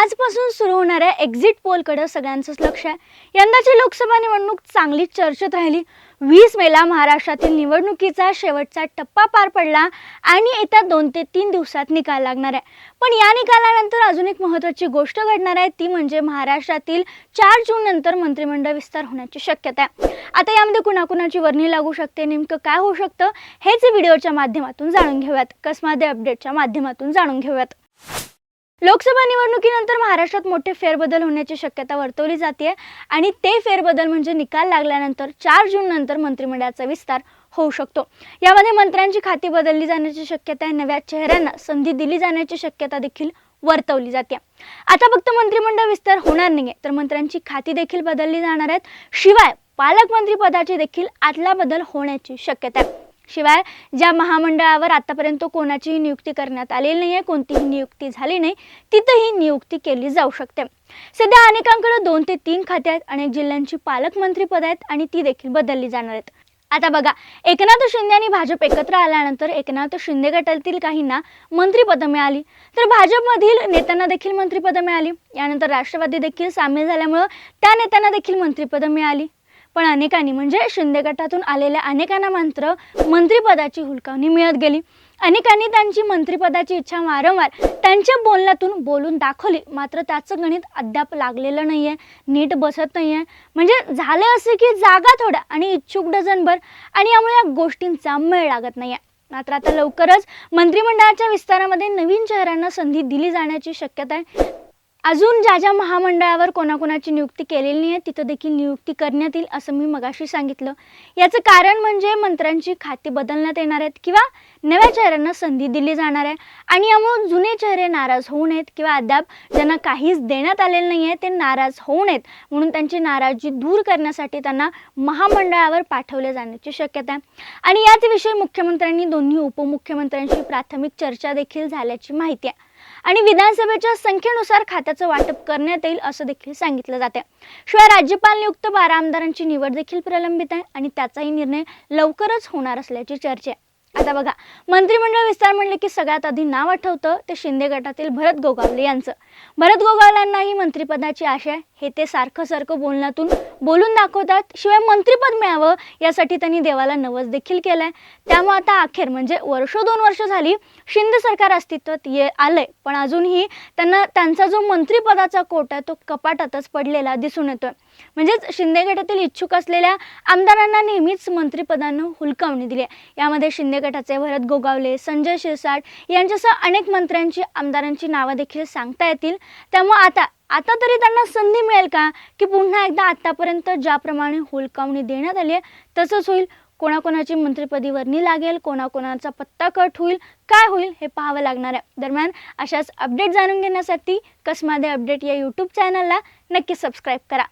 आजपासून सुरू होणाऱ्या एक्झिट पोलकडे सगळ्यांचंच लक्ष आहे. यंदाची लोकसभा निवडणूक चांगलीच चर्चेत राहिली. वीस मेला महाराष्ट्रातील निवडणुकीचा शेवटचा टप्पा पार पडला आणि येत्या दोन ते तीन दिवसात निकाल लागणार आहे. पण या निकालानंतर अजून एक महत्त्वाची गोष्ट घडणार आहे ती म्हणजे महाराष्ट्रातील चार जून नंतर मंत्रिमंडळ विस्तार होण्याची शक्यता आहे. आता यामध्ये कुणाकुणाची वर्णी लागू शकते नेमकं काय होऊ शकतं हेच व्हिडिओच्या माध्यमातून जाणून घेऊयात. कसमादे अपडेटच्या माध्यमातून जाणून घेऊयात. लोकसभा निवडणुकीनंतर महाराष्ट्रात मोठे फेरबदल होण्याची शक्यता वर्तवली जाते आणि ते फेरबदल म्हणजे निकाल लागल्यानंतर चार जून नंतर मंत्रिमंडळाचा विस्तार होऊ शकतो. यामध्ये मंत्र्यांची खाती बदलली जाण्याची शक्यता आहे नव्या चेहऱ्यांना संधी दिली जाण्याची शक्यता देखील वर्तवली जाते आता फक्त मंत्रिमंडळ विस्तार होणार नाहीये तर मंत्र्यांची खाती देखील बदलली जाणार आहेत. शिवाय पालकमंत्री पदाची देखील आतला बदल होण्याची शक्यता आहे. शिवाय ज्या महामंडळावर आतापर्यंत कोणाचीही नियुक्ती करण्यात आलेली नाही आहे कोणतीही नियुक्ती झाली नाही तिथंही नियुक्ती केली जाऊ शकते. सध्या अनेकांकडे दोन ते तीन खाते आहेत अनेक जिल्ह्यांची पालकमंत्री पद आहेत आणि ती देखील बदलली जाणार आहेत. आता बघा एकनाथ शिंदे आणि भाजप एकत्र आल्यानंतर एकनाथ शिंदे गटातील काहींना मंत्रिपदं मिळाली. तर भाजपमधील नेत्यांना देखील मंत्रिपदं मिळाली. यानंतर राष्ट्रवादी देखील सामील झाल्यामुळं त्या नेत्यांना देखील मंत्रिपदं मिळाली. पण अनेकांनी म्हणजे शिंदे गटातून आलेल्या अनेकांना मात्र मंत्रिपदाची हुलकावणी मिळत गेली. अनेकांनी त्यांची मंत्रिपदाची इच्छा वारंवार त्यांच्या बोलण्यातून बोलून दाखवली. मात्र त्याचं गणित अद्याप लागलेलं नाही आहे नीट बसत नाही आहे म्हणजे झालं असं की जागा थोड्या आणि इच्छुक डझनभर आणि यामुळे या गोष्टींचा मेळ लागत नाही आहे मात्र आता लवकरच मंत्रिमंडळाच्या विस्तारामध्ये नवीन चेहऱ्यांना संधी दिली जाण्याची शक्यता आहे. अजून ज्या ज्या महामंडळावर कोणाकोणाची नियुक्ती केलेली नाही आहे तिथं देखील नियुक्ती करण्यात येईल असं मी मगाशी सांगितलं. याचं कारण म्हणजे मंत्र्यांची खाती बदलण्यात येणार आहेत किंवा नव्या चेहऱ्यांना संधी दिली जाणार आहे आणि यामुळे जुने चेहरे नाराज होऊ नयेत किंवा अद्याप ज्यांना काहीच देण्यात आलेलं नाही आहे ते नाराज होऊ नयेत. म्हणून त्यांची नाराजी दूर करण्यासाठी त्यांना महामंडळावर पाठवले जाण्याची शक्यता आहे. आणि याच विषयी मुख्यमंत्र्यांनी दोन्ही उपमुख्यमंत्र्यांशी प्राथमिक चर्चा देखील झाल्याची माहिती आहे. आणि विधानसभेच्या संख्येनुसार खात्याचं वाटप करण्यात येईल असं देखील सांगितलं जाते शिवाय राज्यपाल नियुक्त बारा आमदारांची निवड देखील प्रलंबित आहे आणि त्याचाही निर्णय लवकरच होणार असल्याची चर्चा आहे. आता बघा मंत्रिमंडळ विस्तार म्हणले की सगळ्यात आधी नाव आठवतं ते शिंदे गटातील भरत गोगावले यांचं. भरत गोगावलांनाही मंत्रिपदाची आशा आहे. हे ते सारखं सारखं बोलण्यातून बोलून दाखवतात. शिवाय मंत्रीपद मिळावं यासाठी त्यांनी देवाला नवस देखील केलंय. त्यामुळे आता अखेर म्हणजे वर्ष दोन वर्ष झाली शिंदे सरकार अस्तित्वात ये आलंय. पण अजूनही त्यांना त्यांचा जो मंत्रिपदाचा कोट आहे तो कपाटातच पडलेला दिसून येतोय. म्हणजेच शिंदे गटातील इच्छुक असलेल्या आमदारांना नेहमीच मंत्रीपदानं हुलकावणी दिली आहे. यामध्ये शिंदे गटाचे भरत गोगावले संजय शिरसाट यांच्यासह अनेक मंत्र्यांची आमदारांची नावं देखील सांगता येतील. त्यामुळे आता आता तरी त्यांना संधी मिळेल का? की पुन्हा एकदा आतापर्यंत ज्याप्रमाणे हुलकावणी देण्यात आली आहे तसंच होईल. कोणाकोणाची मंत्रिपदी वर्णी लागेल कोणाकोणाचा पत्ता कट होईल काय होईल हे पाहावं लागणार आहे. दरम्यान अशाच अपडेट जाणून घेण्यासाठी कसमादे अपडेट या यूट्यूब चॅनलला नक्की सबस्क्राईब करा.